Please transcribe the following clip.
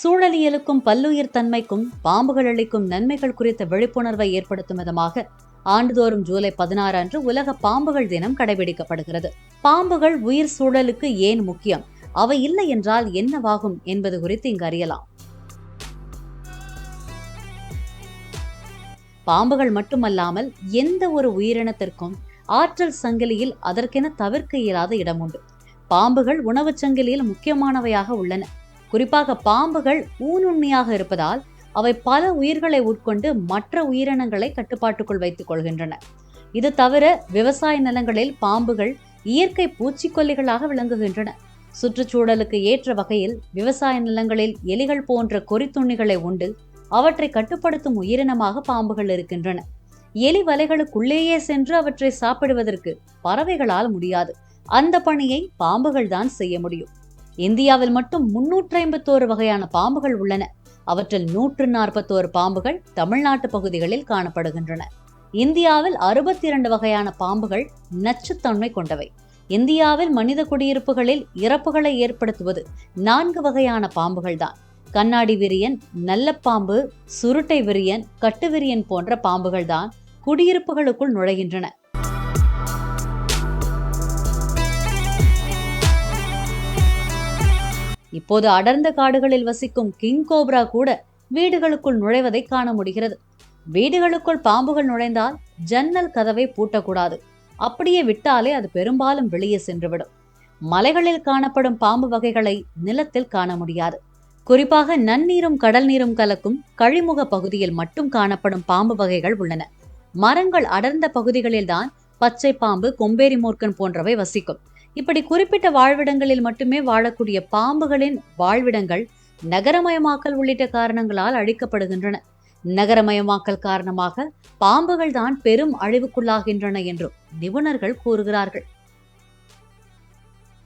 சூழலியலுக்கும் பல்லுயிர் தன்மைக்கும் பாம்புகள் அளிக்கும் நன்மைகள் குறித்த விழிப்புணர்வை ஏற்படுத்தும் விதமாக ஆண்டுதோறும் ஜூலை பதினாறு அன்று உலக பாம்புகள் தினம் கடைபிடிக்கப்படுகிறது. பாம்புகள் உயிர் சூழலுக்கு ஏன் முக்கியம்? அவை இல்லை என்றால் என்னவாகும் என்பது குறித்து இங்கு அறியலாம். பாம்புகள் மட்டுமல்லாமல் எந்த ஒரு உயிரினத்திற்கும் ஆற்றல் சங்கிலியில் அதற்கென தவிர்க்க இயலாத இடம் உண்டு. பாம்புகள் உணவுச் சங்கிலியில் முக்கியமானவையாக உள்ளன. குறிப்பாக பாம்புகள் ஊனுண்ணியாக இருப்பதால் அவை பல உயிர்களை உட்கொண்டு மற்ற உயிரினங்களை கட்டுப்பாட்டுக்குள் வைத்துக் கொள்கின்றன. இது தவிர விவசாய நிலங்களில் பாம்புகள் இயற்கை பூச்சிக்கொல்லிகளாக விளங்குகின்றன. சுற்றுச்சூழலுக்கு ஏற்ற வகையில் விவசாய நிலங்களில் எலிகள் போன்ற கொறித்துண்ணிகளை உண்டு அவற்றை கட்டுப்படுத்தும் உயிரினமாக பாம்புகள் இருக்கின்றன. எலி வலைகளுக்குள்ளேயே சென்று அவற்றை சாப்பிடுவதற்கு பறவைகளால் முடியாது. அந்த பணியை பாம்புகள் தான் செய்ய முடியும். இந்தியாவில் மட்டும் முன்னூற்றி ஐம்பத்தோரு வகையான பாம்புகள் உள்ளன. அவற்றில் நூற்று நாற்பத்தோரு பாம்புகள் தமிழ்நாட்டு பகுதிகளில் காணப்படுகின்றன. இந்தியாவில் அறுபத்தி இரண்டு வகையான பாம்புகள் நச்சுத்தன்மை கொண்டவை. இந்தியாவில் மனித குடியிருப்புகளில் இறப்புகளை ஏற்படுத்துவது நான்கு வகையான பாம்புகள் தான் கண்ணாடி விரியன் நல்ல பாம்பு சுருட்டை விரியன் கட்டு விரியன் போன்ற பாம்புகள் தான் குடியிருப்புகளுக்குள் நுழைகின்றன. இப்போது அடர்ந்த காடுகளில் வசிக்கும் கிங் கோப்ரா கூட வீடுகளுக்குள் நுழைவதை காண முடிகிறது. வீடுகளுக்குள் பாம்புகள் நுழைந்தால் ஜன்னல் கதவை பூட்டக்கூடாது. அப்படியே விட்டாலே அது பெரும்பாலும் வெளியே சென்றுவிடும். மலைகளில் காணப்படும் பாம்பு வகைகளை நிலத்தில் காண முடியாது. குறிப்பாக நன்னீரும் கடல் நீரும் கலக்கும் கழிமுக பகுதியில் மட்டும் காணப்படும் பாம்பு வகைகள் உள்ளன. மரங்கள் அடர்ந்த பகுதிகளில்தான் பச்சை பாம்பு கொம்பேரி மூர்க்கன் போன்றவை வசிக்கும். இப்படி குறிப்பிட்ட வாழ்விடங்களில் மட்டுமே வாழக்கூடிய பாம்புகளின் வாழ்விடங்கள் நகரமயமாக்கல் உள்ளிட்ட காரணங்களால் அழிக்கப்படுகின்றன. நகரமயமாக்கல் காரணமாக பாம்புகள் தான் பெரும் அழிவுக்குள்ளாகின்றன என்றும் நிபுணர்கள் கூறுகிறார்கள்.